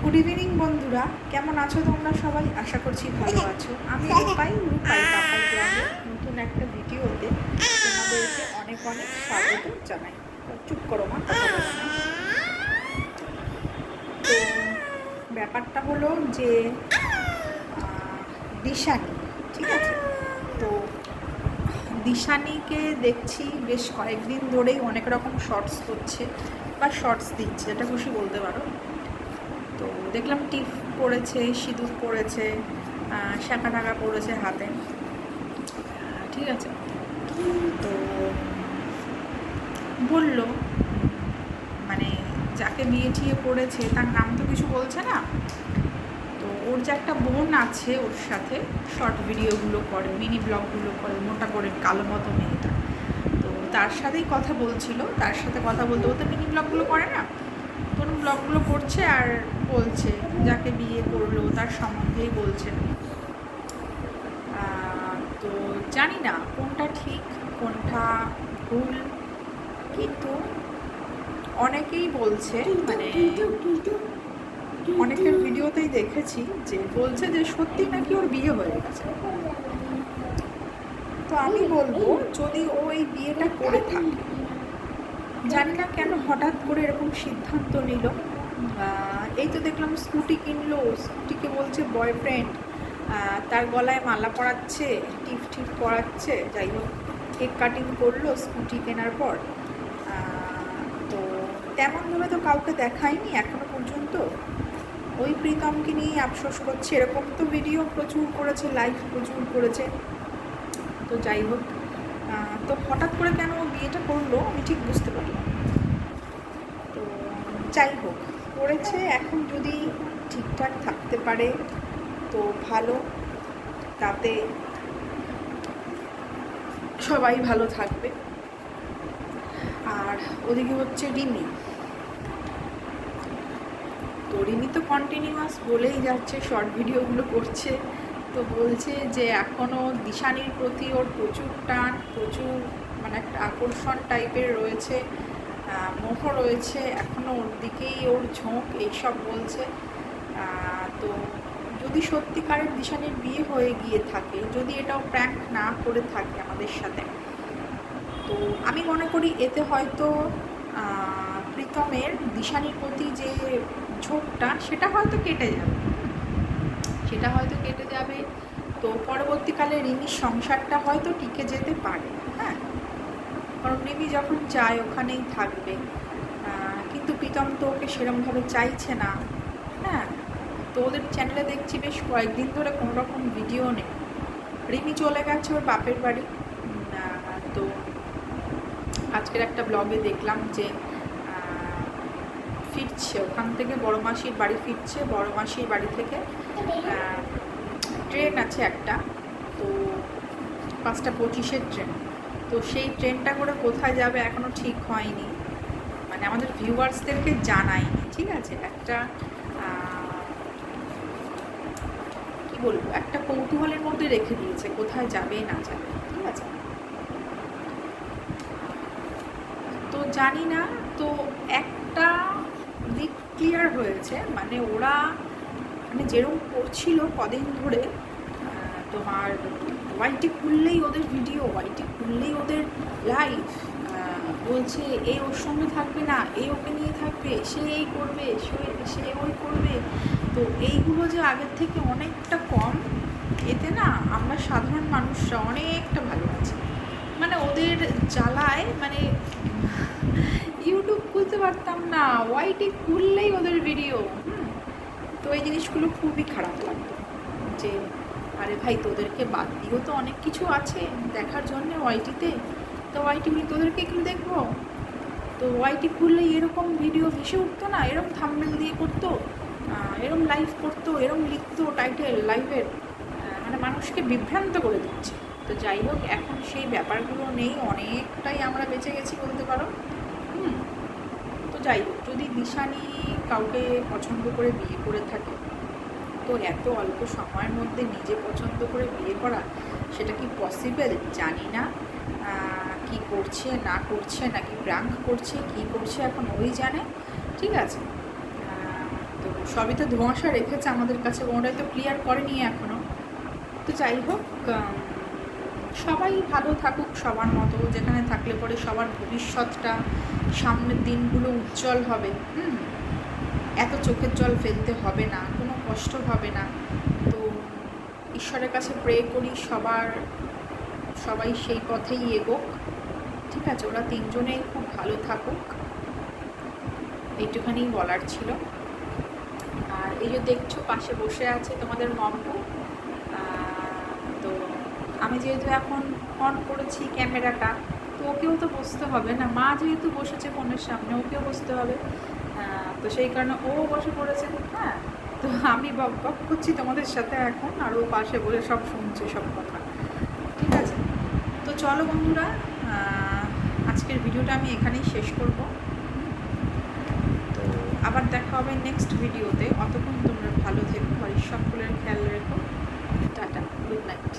Good evening বন্ধুরা। কেমন আছো তোমরা সবাই? আশা করছি ভালো আছো। আমি রূপাই রূপাই নতুন একটা ভিডিওতে তোমাদেরকে অনেক অনেক স্বাগত জানাই। চুপ করো মা। তো ব্যাপারটা হলো যে দিশানি, ঠিক আছে? তো দিশানিকে দেখছি বেশ কয়েকদিন ধরেই অনেক রকম শর্টস করছে বা শর্টস দিচ্ছে এটা খুশি বলতে পারো। দেখলাম টিপ পরেছে সিঁদুর পড়েছে শাঁখা টাকা পরেছে হাতে। ঠিক আছে। তো বলল মানে যাকে বিয়ে টিয়ে করেছে, তার নাম তো কিছু বলছে না। তো ওর যে একটা বোন আছে ওর সাথে শর্ট ভিডিওগুলো করে মিনি ব্লগগুলো করে, মোটা করে, কালো মতো মেয়েটা। তো তার সাথেই কথা বলছিল, তার সাথে কথা বলতে বলতে মিনি ব্লগগুলো করে না? তোর ব্লগগুলো করছে আর বলছে, যাকে বিয়ে করল তার সম্বন্ধেই বলছে। তো জানি না কোনটা ঠিক, কোনটা ভুল, কিন্তু অনেকেই বলছে মানে অনেকের ভিডিওতেই দেখেছি যে বলছে যে সত্যি নাকি ওর বিয়ে হয়ে গেছে। তো আমি বলব, যদি ও এই বিয়েটা করে থাকে জানি না কেন হঠাৎ করে এরকম সিদ্ধান্ত নিল। এই তো দেখলাম স্কুটি কিনলো, স্কুটিকে বলছে বয়ফ্রেন্ড তার গলায় মালা পরাচ্ছে টিপ টিপ পরাচ্ছে, যাই হোক কেক কাটিং করল স্কুটি কেনার পর। তো তেমনভাবে তো কাউকে দেখায়নি এখনও পর্যন্ত। ওই প্রীতমকে নিয়ে আফসোস করছে, এরকম তো ভিডিও প্রচুর করেছে লাইভ প্রচুর করেছে। তো যাই হোক তো হঠাৎ করে কেন ও বিয়েটা করল আমি ঠিক বুঝতে পারলাম। তো যাই হোক, করেছে। এখন যদি ঠিকঠাক থাকতে পারে, তো ভালো। তাতে সবাই ভালো থাকবে। আর ওদিকে হচ্ছে রিমি। তো রিমি তো কন্টিনিউয়াস বলেই যাচ্ছে শর্ট ভিডিওগুলো করছে। তো বলছে যে এখনও দিশানির প্রতি ওর প্রচুর টান, প্রচুর মানে একটা আকর্ষণ টাইপের রয়েছে মোহ রয়েছে এখনও ওর দিকেই ওর ঝোঁক, এইসব বলছে। তো যদি সত্যিকারের দিশানির বিয়ে হয়ে গিয়ে থাকে, যদি এটাও প্র্যাঙ্ক না করে থাকে আমাদের সাথে, তো আমি মনে করি এতে হয়তো প্রীতমের দিশানির প্রতি যে ঝোঁকটা, সেটা হয়তো কেটে যাবে। সেটা হয়তো কেটে যাবে। তো পরবর্তীকালে রিমির সংসারটা হয়তো টিকে যেতে পারে হ্যাঁ? কারণ রিমি যখন চায় ওখানেই থাকবে। কিন্তু প্রীতম তো ওকে সেরমভাবে চাইছে না হ্যাঁ? তো ওদের চ্যানেলে দেখছি বেশ কয়েকদিন ধরে কোনো রকম ভিডিও নেই। রিমি চলে গেছে ওর বাপের বাড়ি। তো আজকের একটা ব্লগে দেখলাম যে ফিরছে, ওখান থেকে বড় মাসির বাড়ি ফিরছে, বড় মাসির বাড়ি থেকে ট্রেন আছে একটা, তো পাঁচটা পঁচিশের ট্রেন। তো সেই ট্রেনটা করে কোথায় যাবে এখনও ঠিক হয়নি। মানে আমাদের ভিউয়ার্সদেরকে জানায়নি ঠিক আছে? একটা কি বলব? একটা কৌতূহলের মধ্যে রেখে দিয়েছে, কোথায় যাবে, না যাবে, ঠিক আছে? তো জানি না, তো একটা ক্লিয়ার হয়েছে মানে ওরা মানে যেরকম করছিল কদিন ধরে তোমার ওয়াইটি খুললেই ওদের ভিডিও ওয়াইটি খুললেই ওদের লাইভ বলছে এ ওর সঙ্গে থাকবে না, এ ওকে নিয়ে থাকবে, সে এই করবে, সে সে ওই করবে। তো এইগুলো যে আগের থেকে অনেকটা কম, এতে না আমরা সাধারণ মানুষরা অনেকটা ভালো আছি। মানে ওদের জ্বালায় মানে খুলতে পারতাম না। ওয়াইটি খুললেই ওদের ভিডিও তো এই জিনিসগুলো খুবই খারাপ লাগতো। যে, আরে ভাই, তোদেরকে বাদ দিয়েও তো অনেক কিছু আছে দেখার জন্যে ওয়াইটিতে তো। ওয়াইটি তোদেরকে একটু দেখব? তো ওয়াইটি খুললে এরকম ভিডিও ভেসে উঠতো না। এরকম থাম্বনেল দিয়ে করতো এরম লাইভ করতো, এরম লিখতো টাইটেল লাইভের মানে মানুষকে বিভ্রান্ত করে দিচ্ছে। তো যাই হোক, এখন সেই ব্যাপারগুলো নেই। অনেকটাই আমরা বেঁচে গেছি বলতে পারো। যাই হোক, যদি দিশানি কাউকে পছন্দ করে বিয়ে করে থাকে, তো এত অল্প সময়ের মধ্যে নিজে পছন্দ করে বিয়ে করা সেটা কি পসিবল জানি না। কি করছে, না করছে, নাকি প্রাঙ্ক করছে, কি করছে এখন ওই জানে। ঠিক আছে? তো সবই তো ধোঁয়াশা রেখেছে আমাদের কাছে কোনোটাই তো ক্লিয়ার করেনি এখনও তো যাই হোক সবাই ভালো থাকুক সবার মতো, যেখানে থাকলে পরে সবার ভবিষ্যৎটা সামনের দিনগুলো উজ্জ্বল হবে, হুম? এত চোখের জল ফেলতে হবে না, কোনো কষ্ট হবে না। তো ঈশ্বরের কাছে প্রে করি, সবার, সবাই সেই পথেই এগোক, ঠিক আছে? ওরা তিনজনেই খুব ভালো থাকুক। এইটুখানি বলার ছিল। আর এই যে দেখছ, পাশে বসে আছে তোমাদের মম্পু তো আমি যেহেতু এখন অন করেছি ক্যামেরাটা ওকেও তো বসতে হবে। না, মা যেহেতু বসেছে ফোনের সামনে, ওকেও বসতে হবে। তো সেই কারণে ও বসে পড়েছে হ্যাঁ? তো আমি বক বক করছি তোমাদের সাথে এখন, আর ও পাশে বসে সব শুনছে সব কথা। ঠিক আছে? তো চলো বন্ধুরা আজকের ভিডিওটা আমি এখানেই শেষ করব। তো আবার দেখা হবে নেক্সট ভিডিওতে। অতক্ষণ তোমরা ভালো থেকো, বাড়ির সকলের খেয়াল রেখো। Tata good night